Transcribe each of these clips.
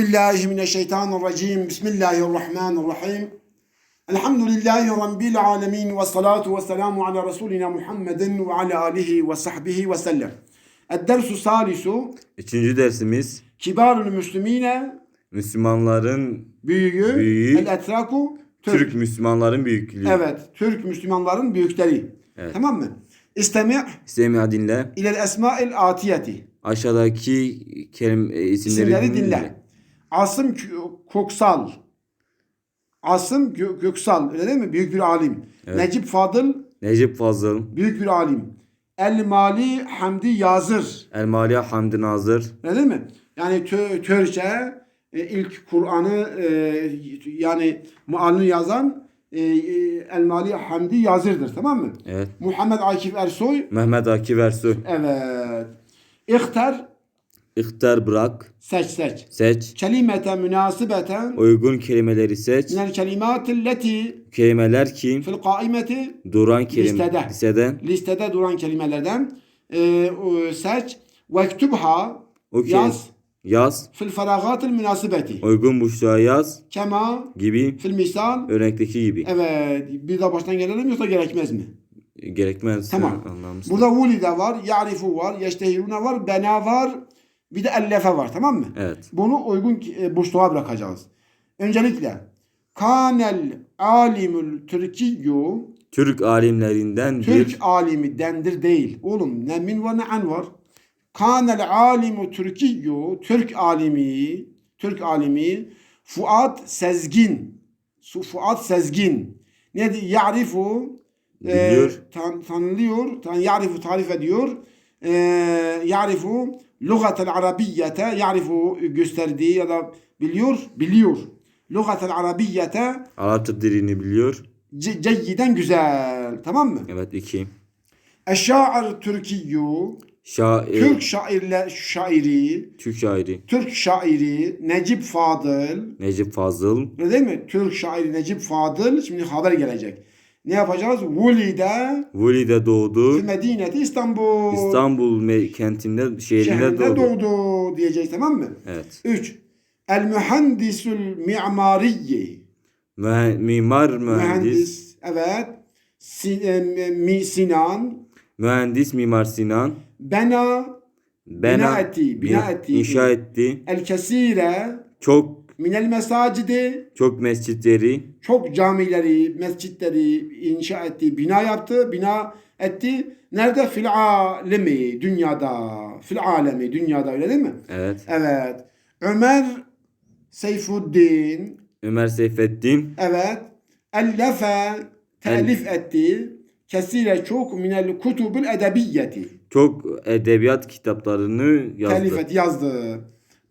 billahi mineşşeytanirracim. Bismillahirrahmanirrahim. Elhamdülillahi Rabbil alemin ve salatu ve selamu ala Resulina Muhammedin ve ala alihi ve sahbihi ve sellem. Eddersu salisu Üçüncü dersimiz kibarul müslimine Müslümanların büyüğü Büyüğü. el etraku Türk. Türk Müslümanların büyüklüğü. Evet, Türk Müslümanların büyükleri. Evet. Tamam mı? İstemi' Semih dinle. ilel esma'il atiyeti. Aşağıdaki kelim e, isimleri, İsimleri dinle. Asım Koksal. Asım Gö- Göksal. Öyle değil mi? Büyük bir alim. Necip Fadıl. Necip Fazıl, Büyük bir alim. El Mali Hamdi Yazır. El Maliye Hamdi Nazır, Öyle değil mi? Yani tö- Türkçe e, ilk Kur'an'ı e, yani muallini yazan e, e, El Mali Hamdi Yazır'dır. Tamam mı? evet. Muhammed Akif Ersoy. Mehmet Akif Ersoy, Evet. İhtar İhtar bırak, seç seç. seç, Kelimete münasibeten. Uygun kelimeleri seç, minel kelimatil leti kelimeler ki fil kaimeti. Duran kelime Listede. listeden listede duran kelimelerden. E, seç. Vektubha. O ki yaz. Yaz, fil feragatil münasibeti. Uygun boşluğa yaz. Kema. Gibi. Fil misal. Örnekteki gibi. evet. Bir daha baştan gelelim yoksa gerekmez mi? Gerekmez. Tamam. Anlamışsın. Burada vulide var, ya'rifu var, yeştehirune var, bena var, bir de ellefe var tamam mı? Evet. Bunu uygun e, boşluğa bırakacağız. Öncelikle kanel alimül türkiyyu Türk alimlerinden Türk bir alimi dendir değil. Oğlum ne min var ne an var. Kanel alimu Türkiyyu Türk alimi Türk alimi Fuat Sezgin Fuat Sezgin ne ya'rifu e, Biliyor. tan, tanılıyor tan, ya'rifu tarif ediyor e, ya'rifu lugatel arabiyyete ya'rifu gösterdiği ya da biliyor biliyor lugatel arabiyyete Arapça dilini biliyor. ce- ceyyiden güzel tamam mı? Evet iki. Eşşa'ir Türkiyyu Şair, Türk şairle şairi Türk şairi Türk şairi Necip Fadıl Necip Fazıl, öyle değil mi? Türk şairi Necip Fadıl şimdi haber gelecek. Ne yapacağız? Vulide Vuli'de doğdu. Medineti İstanbul. İstanbul kentinde, şehrinde şehrinde doğdu. doğdu. diyeceğiz tamam mı? Evet. 3. El mühendisül mi'mariyyi. Mimar mühendis, Mühendis. Evet. Sin, e, mi, Sinan. mühendis Mimar Sinan Bena. bena, Bina etti, bina- etti. inşa etti. El kesire. Çok Minel mesacidi. çok mescitleri çok camileri, mescitleri inşa etti, bina yaptı, bina etti. Nerede? Fil alemi, dünyada. Fil alemi, dünyada öyle değil mi? evet. Evet. Ömer Seyfuddin, Ömer Seyfettin evet. Ellefe, telif etti. Kesire çok minel kutubul edebiyyeti. çok edebiyat kitaplarını yazdı. Telif etti, yazdı.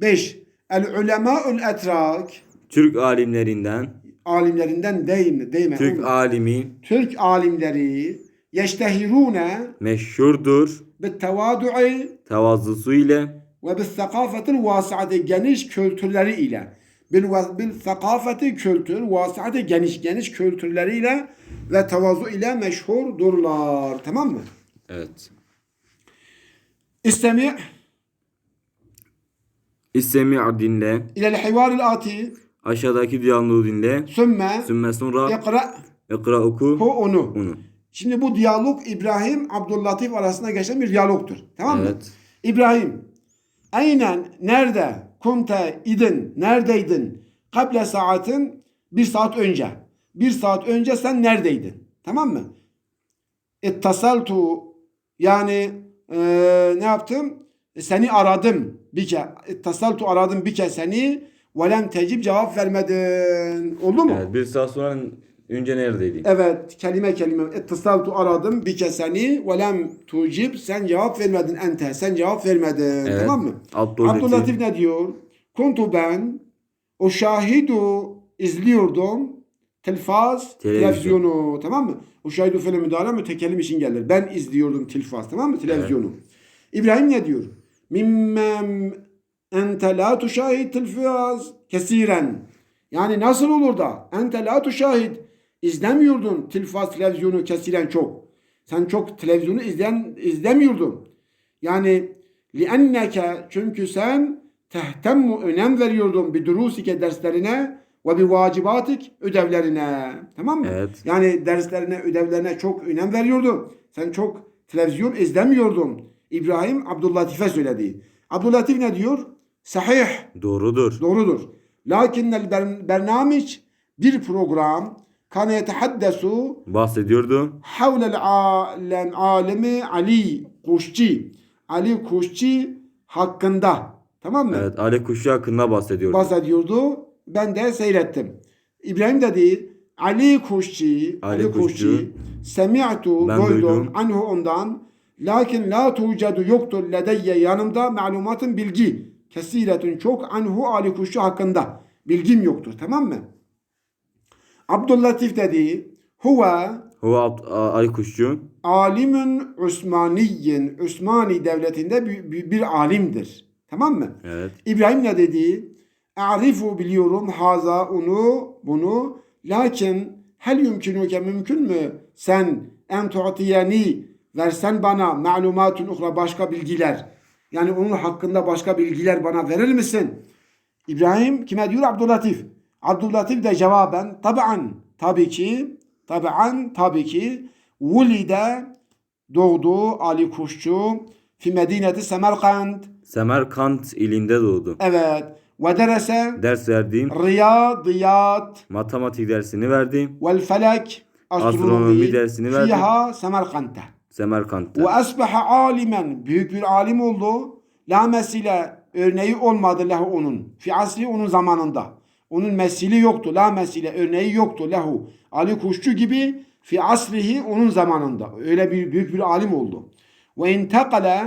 5. El ulemâ'ül etrak. Türk alimlerinden Alimlerinden değil mi? Değil mi? Türk alimi Türk alimleri yeştehirune meşhurdur. bittevadu'i Tevazusu ile ve bis-sakafetil vasiati geniş kültürleri ile bil, bil sakafeti kültür vasiati geniş geniş kültürleriyle ve tevazu ile meşhurdurlar. Tamam mı? evet. İstemi İstemi dinle. ilel hivaril ati Aşağıdaki diyaloğu dinle. sümme Sümme sonra ikra ikra oku hu onu. onu. Şimdi bu diyalog İbrahim Abdüllatif arasında geçen bir diyalogtur. Tamam mı? Evet. İbrahim, aynen nerede kunte idin, neredeydin? Kable saatin bir saat önce. Bir saat önce sen neredeydin? Tamam mı? İttasaltu yani eee, ne yaptım? Seni aradım bir kez. İttasaltu aradım bir kez seni. Ve lem tecib cevap vermedin. Oldu mu? Evet, bir saat sonra önce neredeydin? Evet kelime kelime ittisaltu aradım bir kez seni ve lem tucib sen cevap vermedin ente sen cevap vermedin Evet. tamam mı? Abdüllatif. Abdüllatif ne diyor? Kuntu ben o şahidu izliyordum Televizyon. televizyonu tamam mı? O şahidu fiile müdahale mütekellim için gelir. Ben izliyordum tilfaz tamam mı? Televizyonu. İbrahim ne diyor? Mimmem ente la tuşahid tilfaz kesiren. Yani nasıl olur da ente la tuşahid izlemiyordun tilfaz televizyonu kesiren çok. Sen çok televizyonu izleyen izlemiyordun. Yani lienneke çünkü sen tehtemmu önem veriyordum bir durusike derslerine ve bir vacibatik ödevlerine. Tamam mı? Evet. Yani derslerine, ödevlerine çok önem veriyordum. Sen çok televizyon izlemiyordun. İbrahim Abdüllatif'e söyledi. Abdüllatif ne diyor? Sahih. Doğrudur. Doğrudur. Lakinnel ber- bernamiç bir program kana yetehaddesu Bahsediyordu. havlel alem alemi Ali Kuşçi. Ali Kuşçi hakkında. Tamam mı? Evet. Ali Kuşçu hakkında bahsediyordu. bahsediyordu. Ben de seyrettim. İbrahim dedi Ali Kuşçi, Ali, Ali Kuşçi, Kuşçu. semi'tu, duydum. anhu ondan. Lakin la tucadu yoktur ledeyye yanımda malumatın bilgi. Kesiretün çok anhu Ali Kuşçu hakkında. Bilgim yoktur tamam mı? Abdüllatif dedi huve Huve Ali Kuşçu. alimun Osmaniyin Osmani devletinde bir, bir, bir alimdir. Tamam mı? Evet. İbrahim ne dedi? A'rifu biliyorum haza onu bunu lakin hel yumkinuke mümkün mü sen en tu'tiyeni versen bana malumatun uhra başka bilgiler yani onun hakkında başka bilgiler bana verir misin? İbrahim kime diyor? Abdülatif. Abdülatif de cevaben tabi'an tabii ki tabi'an tabii ki vulide doğdu Ali Kuşçu fi medineti Semerkant Semerkant ilinde doğdu. Evet. Ve derese Ders verdiğim riyadiyat matematik dersini verdi. vel felek astronomi Astronomi dersini verdi. fiha Semerkant'ta. Semerkant'ta. Ve asbaha alimen büyük bir alim oldu. La mesile örneği olmadı lehu onun. Fi asri onun zamanında. Onun mesili yoktu. La mesile örneği yoktu lehu. Ali Kuşçu gibi fi asrihi onun zamanında. Öyle bir büyük bir alim oldu. Ve intakale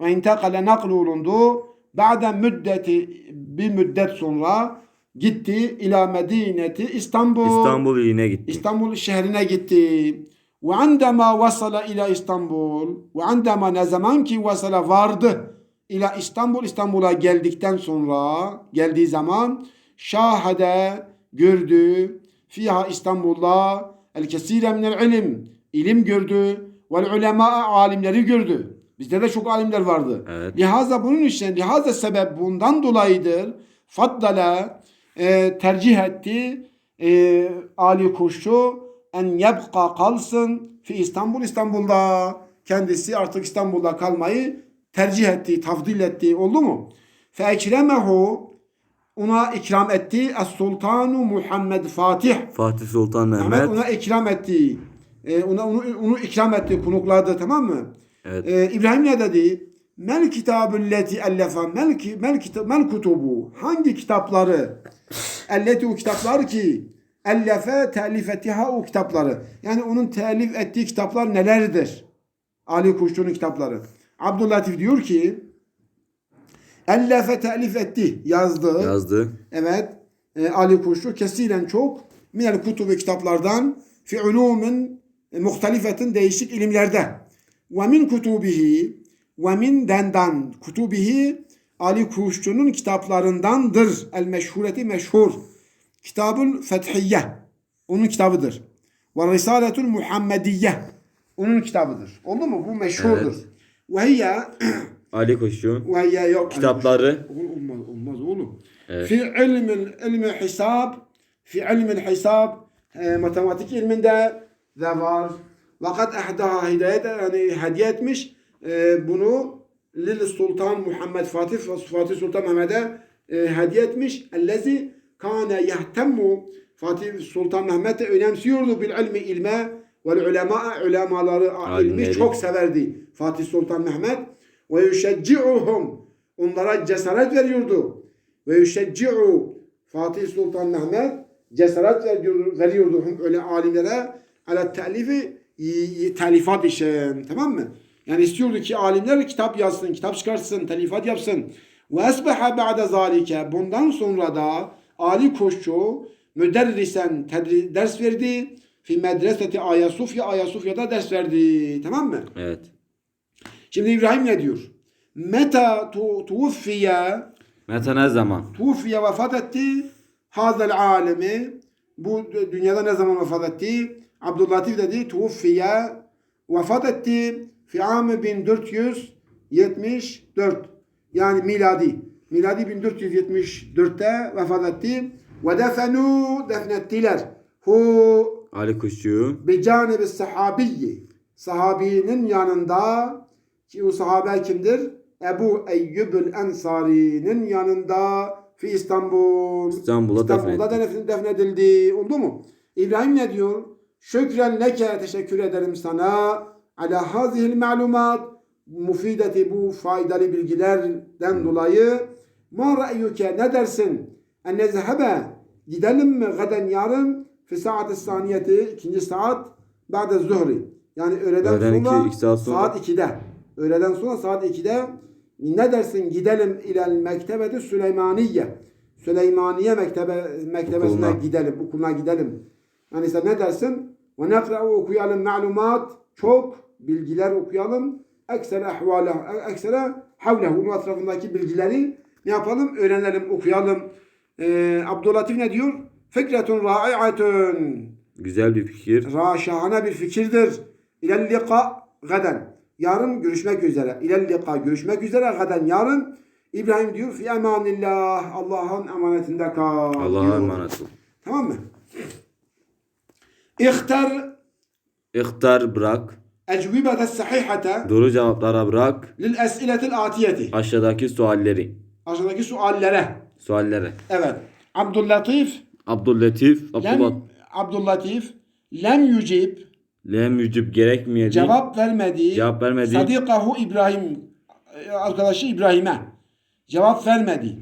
ve intakale nakl olundu. Ba'da müddeti bir müddet sonra gitti ila Medineti İstanbul. İstanbul iline gitti. İstanbul şehrine gitti. Ve andama vasala ila İstanbul. Ve andama ne zaman ki vasala vardı ila İstanbul İstanbul'a geldikten sonra geldiği zaman şahade gördü fiha İstanbul'da el kesire minel ilim ilim gördü vel ulema alimleri gördü. Bizde de çok alimler vardı. Evet. Lihaza bunun için lihaza sebep bundan dolayıdır. Faddala e, tercih etti e, Ali Kuşçu en yebqa kalsın fi İstanbul İstanbul'da kendisi artık İstanbul'da kalmayı tercih etti, tafdil etti. Oldu mu? Fe ekremehu ona ikram etti. Es Sultanu Muhammed Fatih. Fatih Sultan Mehmet Mehmet. ona ikram etti. E, ona onu, onu ikram etti, konukladı tamam mı? Evet. Ee, İbrahim ne dedi? Mel kitabülleti ellefa mel, ki, mel, kitab, mel kutubu hangi kitapları elleti o kitaplar ki ellefe telif ettiha o kitapları yani onun telif ettiği kitaplar nelerdir? Ali Kuşçu'nun kitapları. Abdüllatif diyor ki ellefe telif etti yazdı. Yazdı. Evet. E, Ali Kuşçu kesilen çok minel kutubu kitaplardan fi ulumin e, muhtelifetin değişik ilimlerde. Ve min kutubihi ve min dendan kutubihi Ali Kuşçu'nun kitaplarındandır. El meşhureti meşhur. Kitabul Fethiyye. Onun kitabıdır. Ve Risaletul Muhammediyye. Onun kitabıdır. Oldu mu? Bu meşhurdur. Evet. Ve hiye Ali Kuşçu. Ve hiye yok. Kitapları. Oğlum, olmaz, olmaz oğlum. Evet. Fi ilmin ilmi hisab. Fi ilmin hisab. E, matematik ilminde de var. Vakat ehdaha hidayet yani hediye etmiş. E, bunu Lil Sultan Muhammed Fatih Fatih Sultan Mehmet'e e, hediye etmiş. Ellezi kâne yehtemmu Fatih Sultan Mehmet de önemsiyordu bil ilmi ilme. Ve ulema ulemaları ilmi çok severdi Fatih Sultan Mehmet. Ve yüşecci'uhum onlara cesaret veriyordu. Ve yüşecci'u Fatih Sultan Mehmet cesaret veriyordu, veriyordu öyle alimlere. Ala telifi telifat için tamam mı? Yani istiyordu ki alimler kitap yazsın, kitap çıkarsın, telifat yapsın. Ve esbeha ba'de zalike. Bundan sonra da Ali Koççu müderrisen tedri- ders verdi. Fi medreseti Ayasofya, Ayasofya'da ders verdi. Tamam mı? Evet. Şimdi İbrahim ne diyor? Meta tu, tuvfiye Mete ne zaman? Tufiye vefat etti. Hazel alemi bu dünyada ne zaman vefat etti? Abdüllatif dedi. Tufiye vefat etti. Fi amı 1474 yani miladi. Miladi 1474'te vefat etti. Ve defenu defnettiler. Hu Ali Kuşçu. bi canibi sahabiyyi. Sahabinin yanında ki o sahabe kimdir? Ebu Eyyub'ül Ensari'nin yanında fi İstanbul. İstanbul'a İstanbul'da defne- defnedildi. Oldu mu? İbrahim ne diyor? Şükren leke teşekkür ederim sana. Ala hazihil malumat mufideti bu faydalı bilgilerden dolayı ma ra'yuke ne dersin? En nezhebe gidelim mi gaden yarın fi saati saniyeti ikinci saat ba'de zuhri. Yani öğleden Öğleden iki- sonra, iki saat sonra. saat 2'de. Öğleden sonra saat 2'de ne dersin gidelim ilel mektebeti Süleymaniye. Süleymaniye mektebe, mektebesine Okuluna. gidelim, okuluna gidelim. Yani sen ne dersin? Ve nekra'u okuyalım malumat, çok bilgiler okuyalım. Eksere ahvale, eksere havlehu, onun etrafındaki bilgileri ne yapalım? Öğrenelim, okuyalım. Ee, Abdülatif ne diyor? Fikretun rai'atun. Güzel bir fikir. Ra şahane bir fikirdir. İlel lika gaden. Yarın görüşmek üzere. İlel lika görüşmek üzere gaden yarın. İbrahim diyor fi emanillah. Allah'ın emanetinde kal. Allah'a diyor. emanet ol. Tamam mı? İhtar İhtar bırak. ecvibete sahihate Doğru cevaplara bırak. lil esiletil atiyeti. Aşağıdaki sualleri. Aşağıdaki suallere. Suallere. Evet. Abdüllatif Abdüllatif. Abdullah. lem Abdüllatif lem yücib Lem yücüp gerekmeyedi. cevap vermedi. Cevap vermedi. Sadikahu İbrahim arkadaşı İbrahim'e cevap vermedi.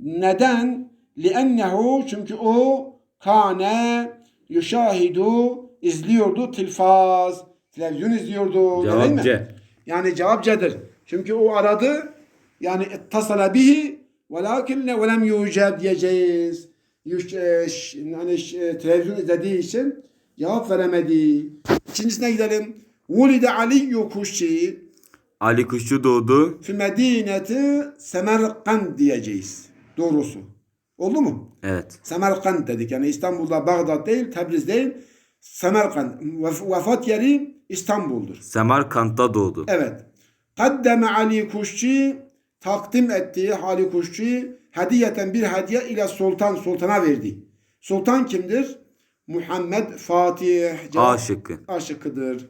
Neden? Liennehu çünkü o kane yuşahidu izliyordu tilfaz. Televizyon izliyordu. Cevap C. Yani cevap C'dir. Çünkü o aradı. Yani ettasala bihi velakin ve lem yuceb diyeceğiz. E, yani ş- e, televizyon izlediği için cevap veremedi. İkincisine gidelim. Vulide Ali Kuşçi Ali Kuşçu doğdu. fi medineti Semerkand diyeceğiz. Doğrusu. Oldu mu? Evet. Semerkand dedik. Yani İstanbul'da Bağdat değil, Tebriz değil. Semerkand. Vef- Vefat yeri İstanbul'dur. Semerkant'ta doğdu. Evet. Kaddeme Ali Kuşçi takdim etti Ali Kuşçi hediyeten bir hediye ile sultan sultana verdi. Sultan kimdir? Muhammed Fatih. A şıkkı. A şıkkıdır.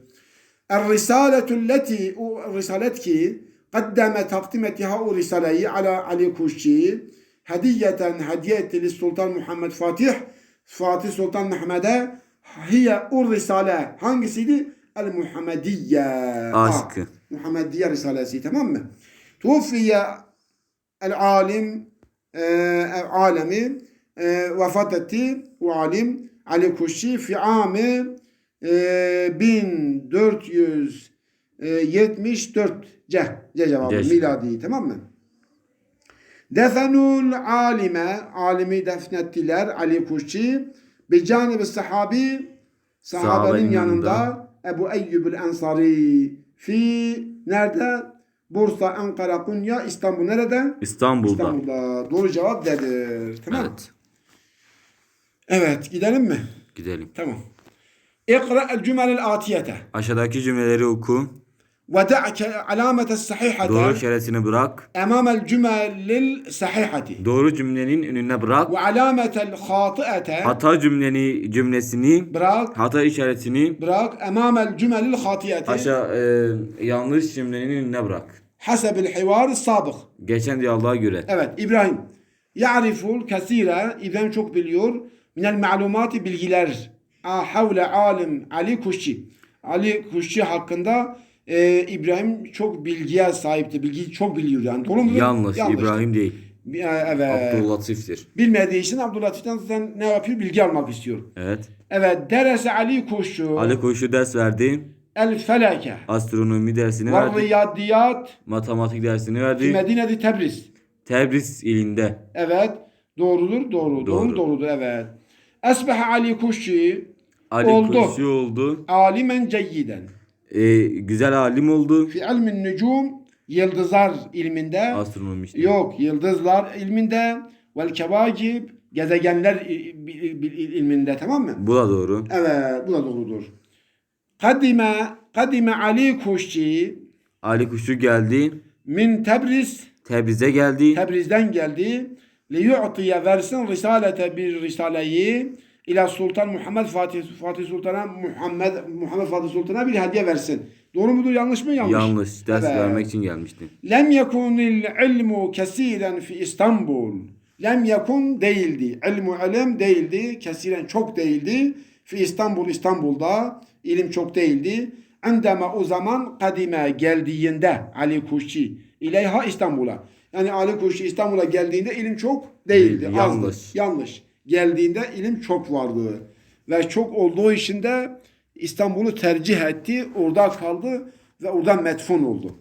Er-risaletu leti o risalet ki kaddeme takdim etti ha o risaleyi ala Ali Kuşçi hediyeten hediye etti Sultan Muhammed Fatih Fatih Sultan Mehmet'e hiye o risale hangisiydi? El Muhammediye. A şıkkı. Muhammediye Risalesi tamam mı? Tufiye el alim e, alemi e, vefat etti o alim Ali Kuşçi fi ami e, 1474 C, C cevabı C. miladi tamam mı? Defenul alime alimi defnettiler Ali Kuşçi bir canibi sahabi sahabenin yanında. Ebu Eyyubül Ensari fi nerede? Bursa, Ankara, Konya, İstanbul nerede? İstanbul'da. İstanbul'da. Doğru cevap D'dir. Tamam. Evet. Evet. gidelim mi? Gidelim. Tamam. İkra el cümelel atiyete Aşağıdaki cümleleri oku. Ve da'ke alamete sahihate Doğru işaretini bırak. emamel cümelil sahihati Doğru cümlenin önüne bırak. ve alametel hati'ete Hata cümleni cümlesini, bırak hata işaretini bırak emamel cümelil hatiyeti aşağı e, yanlış cümlenin önüne bırak. hasebil hivar sabık. Geçen diyaloğa göre. Evet İbrahim. Ya'riful kesire İbrahim çok biliyor. Minel ma'lumati bilgiler. A havle alim Ali Kuşçi. Ali Kuşçi hakkında e, İbrahim çok bilgiye sahipti. Bilgi çok biliyor yani. Doğru mu? Yanlış. Yanlış. İbrahim değil. Evet. Abdüllatif'tir. Bilmediği için Abdülatif'ten zaten ne yapıyor? Bilgi almak istiyor. Evet. Evet. Derese Ali Kuşçu. Ali Koşu ders verdi. El feleke. Astronomi dersini Ve verdi. riyadiyat. Matematik dersini verdi. Medine'de Tebriz. Tebriz ilinde. Evet. Doğrudur. Doğru. Doğru. Doğru. Doğrudur. Evet. Esbeha Ali Kuşçu. Ali Oldu. Koşu oldu. alimen ceyyiden. E, güzel alim oldu. Fi ilmin nücum yıldızlar ilminde Astronomi işte. yok yıldızlar ilminde vel kevakib gezegenler il- il- il- ilminde tamam mı? Bu da doğru. Evet bu da doğrudur. Kadime kadime Ali Kuşçi Ali Kuşu geldi. min Tebriz Tebriz'e geldi. Tebriz'den geldi. Liyu'tiye versin risalete bir risaleyi ila Sultan Muhammed Fatih Fatih Sultan'a Muhammed Muhammed Fatih Sultan'a bir hediye versin. Doğru mudur yanlış mı? Yanlış. Yanlış. Ders Evet. vermek için gelmişti. Lem yekunil ilmu kesiren fi İstanbul. Lem yekun değildi. İlmu ilm değildi. Kesiren çok değildi. Fi İstanbul İstanbul'da ilim çok değildi. Endema o zaman kadime geldiğinde Ali Kuşçi ileyha İstanbul'a. Yani Ali Kuşçi İstanbul'a geldiğinde ilim çok değildi. Değildi, azdı. yanlış. Geldiğinde ilim çok vardı. Ve çok olduğu için de İstanbul'u tercih etti. Orada kaldı ve oradan metfun oldu.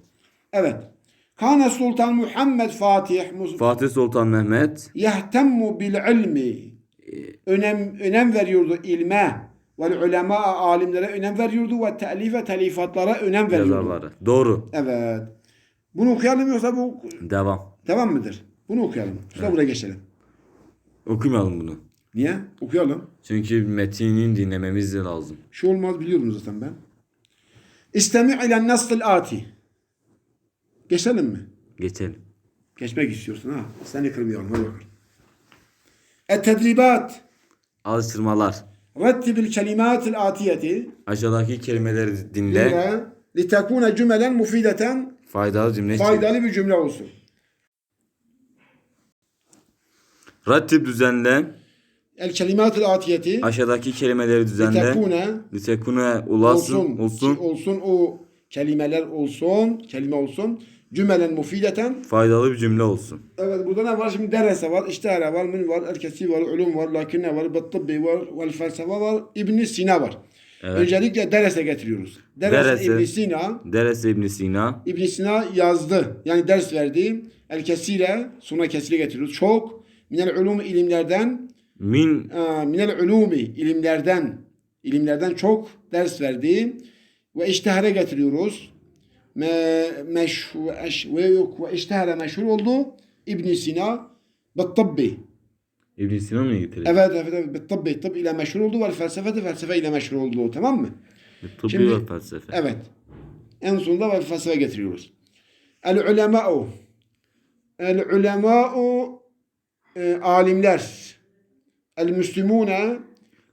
Evet. Kana Sultan Muhammed Fatih Fatih Sultan Mehmet yehtemmu bil ilmi. Önem önem veriyordu ilme ve ulema alimlere önem veriyordu ve telife telifatlara önem veriyordu. yazarları. Doğru. Evet. Bunu okuyalım yoksa bu Devam. devam mıdır? Bunu okuyalım. Sonra buraya geçelim. Okumayalım bunu. Niye? Okuyalım. Çünkü metinin dinlememiz de lazım. Şu olmaz biliyorum zaten ben. İstemi ile nasıl ati. Geçelim mi? Geçelim. Geçmek istiyorsun ha. Seni kırmayalım. Hadi bakalım. Et-tedribat. Alıştırmalar. Rettibil kelimatil atiyeti. Aşağıdaki kelimeleri dinle. Dinle. Litekune cümelen mufideten. Faydalı cümle. Faydalı bir cümle olsun. Rattib düzenle. El kelimatil atiyeti. Aşağıdaki kelimeleri düzenle. Litekune. Litekune ulasın. Olsun. Olsun. Olsun. o kelimeler olsun. Kelime olsun. Cümelen mufideten. Faydalı bir cümle olsun. Evet burada ne var? Şimdi derese var, iştihara var, min var, erkesi var, ulum var, lakine var, tıbbi var, vel felsefe var, ibn Sina var. Evet. Öncelikle derese getiriyoruz. Derese, Derese. ibn Sina, Deres İbn Sina. ibn Sina yazdı. Yani ders verdi. El kesire, sonra kesire getiriyoruz. Çok. Minel ulum ilimlerden, Min aa, minel ulumi ilimlerden, ilimlerden çok ders verdi. Ve iştihara getiriyoruz. Me, meşhu, eş, ve yok ve iştihara meşhur oldu. ibn Sina, tıbbi. İbn Sina mı getirecek? Evet evet evet. Tıbbi, tıbb ile meşhur oldu ve felsefe de felsefe ile meşhur oldu. Tamam mı? Tıbbi Şimdi- ve felsefe. Evet. En sonunda ve felsefe getiriyoruz. El ulema'u El ulema'u e, alimler. El müslimune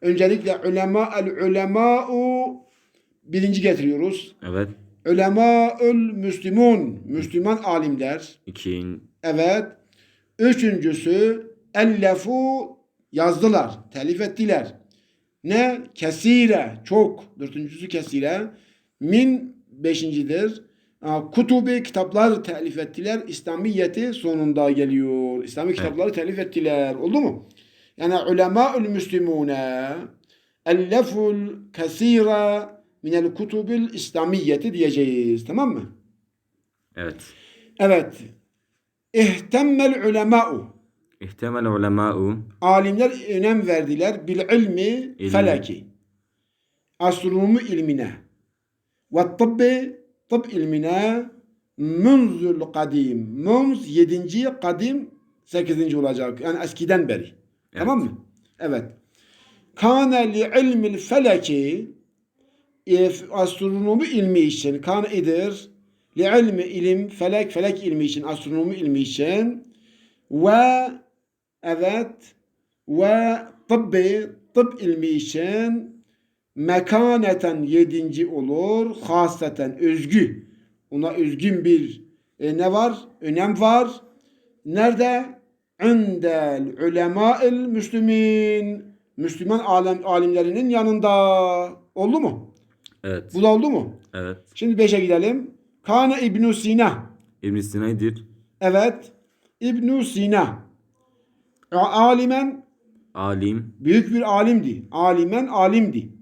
öncelikle ulema el ulema'u birinci getiriyoruz. Evet. Ulema'ül müslimun Müslüman alimler. İki. Evet. Üçüncüsü ellefu yazdılar, telif ettiler. Ne? Kesire, çok. Dördüncüsü kesire. Min beşincidir. Aa, Kutubi kitaplar telif ettiler. İslamiyeti sonunda geliyor. İslami kitapları telif ettiler. Oldu mu? Yani ulemâ'ül müslimûne elleful kesire minel kutubil İslamiyeti diyeceğiz. Tamam mı? Evet. Evet. İhtemmel ulema'u. İhtemel ulemâ'u Alimler önem verdiler bil ilmi İlmi. felaki. Astronomi ilmine. Ve tıbbi tıbb ilmine munzul kadim. Munz yedinci kadim sekizinci olacak. Yani eskiden beri. Tamam mı? Evet. Kâne li ilmil felaki e, astronomi ilmi için kan idir. Li ilmi ilim felek felek ilmi için astronomi ilmi için ve evet ve tıbbi tıp ilmi için mekaneten yedinci olur haseten özgü ona özgün bir e, ne var önem var nerede indel ulemâil müslümin Müslüman alim, alimlerinin yanında oldu mu? Evet. Bu da oldu mu? Evet. Şimdi beşe gidelim. Kana İbn Sina. İbn Sina'dır. Evet. İbn Sina. Alimen Alim. büyük bir alimdi. Alimen alimdi.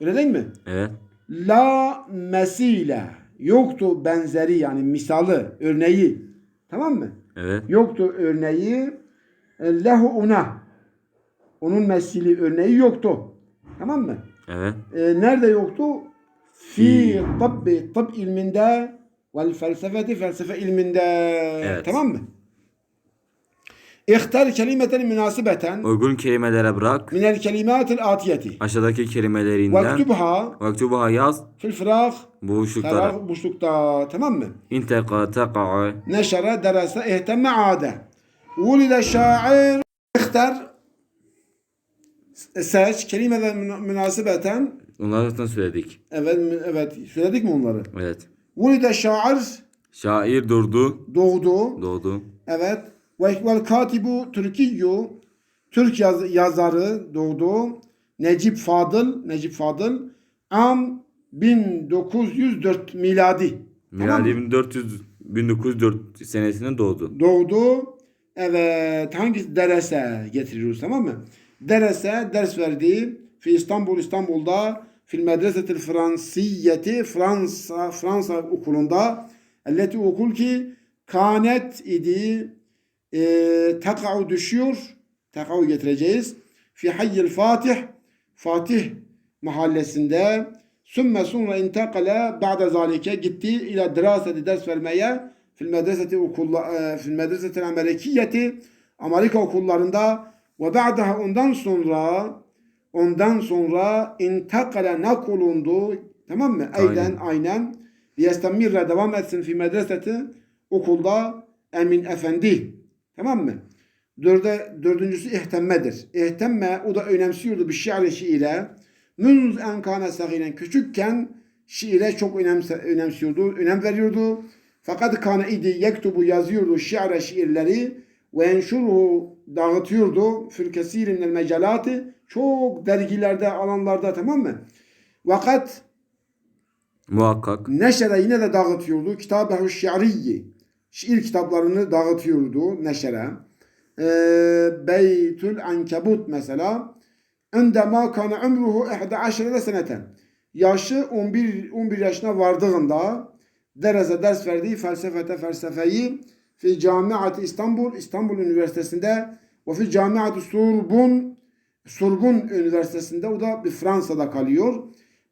Öyle değil mi? Evet. La mesile. Yoktu benzeri yani misalı, örneği. Tamam mı? Evet. Yoktu örneği. E, Lehu ona. Onun mesili örneği yoktu. Tamam mı? Evet. E, nerede yoktu? Fi tabbi tıp ilminde vel felsefeti felsefe ilminde. Evet. Tamam mı? İhtar kelimeten münasibeten. Uygun kelimelere bırak. Minel kelimatil atiyeti. Aşağıdaki kelimelerinden. Vektubha. Vektubha yaz. Fil fırak. Boşluklara. Fırak boşlukta. Tamam mı? İnteka teka'a. Neşere derese ihtemme ade. Ulide şair. İhtar. Seç kelimeden münasibeten. Onları zaten söyledik. Evet, evet. Söyledik mi onları? Evet. Ulide şair. Şair durdu. Doğdu. Doğdu. Evet. Ve vel katibu Türkiyyu Türk yaz- yazarı doğdu. Necip Fadıl Necip Fadıl am 1904 miladi. Tamam? Miladi 1400 1904 senesinde doğdu. doğdu. Evet hangi derese getiriyoruz tamam mı? Derese ders verdi. Fi İstanbul İstanbul'da fil medresetil Fransiyeti Fransa Fransa okulunda elleti okul ki kanet idi e, tekau düşüyor. Tekau getireceğiz. Fi hayyil Fatih Fatih mahallesinde sümme sonra intakale ba'de zalike gitti ila diraseti ders vermeye fil medreseti okulla e, fil medreseti Amerikiyeti Amerika okullarında ve ba'daha ondan sonra ondan sonra intakale nakulundu tamam mı? Aynen. Aynen liyestemirre devam etsin fi medreseti okulda Emin Efendi tamam mı? Dörde, dördüncüsü ihtemmedir. İhtemme o da önemsiyordu bir şiir şiire. Münz en kâne sagiren küçükken şiire çok önemse, önemsiyordu, önem veriyordu. Fakat kâne idi yektubu yazıyordu şiire şiirleri ve enşuruhu dağıtıyordu fil kesiri minel mecalati çok dergilerde alanlarda tamam mı? Fakat Muhakkak. Neşere yine de dağıtıyordu. Kitabehu şi'riyyi. Şiir kitaplarını dağıtıyordu Neşere. Ee, Beytül Ankebut mesela. Endema kana ömruhu 11 seneten. Yaşı 11 11 yaşına vardığında derese ders verdiği felsefete felsefeyi fi Camiat İstanbul İstanbul Üniversitesi'nde ve fi Camiat Sorbun Sorbun Üniversitesi'nde o da bir Fransa'da kalıyor.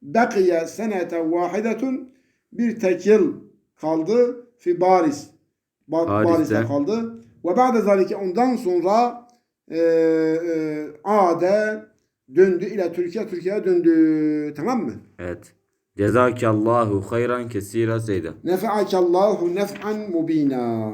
Bakiye senete vahidetun bir tek yıl kaldı fi Paris. Ba- Paris'te. Paris'te kaldı. Ve ba'de zalike ondan sonra e, e, ade döndü ile Türkiye Türkiye'ye döndü. Tamam mı? Evet. Cezakallahu hayran kesira seyda. Nefa'akallahu nef'an mubina.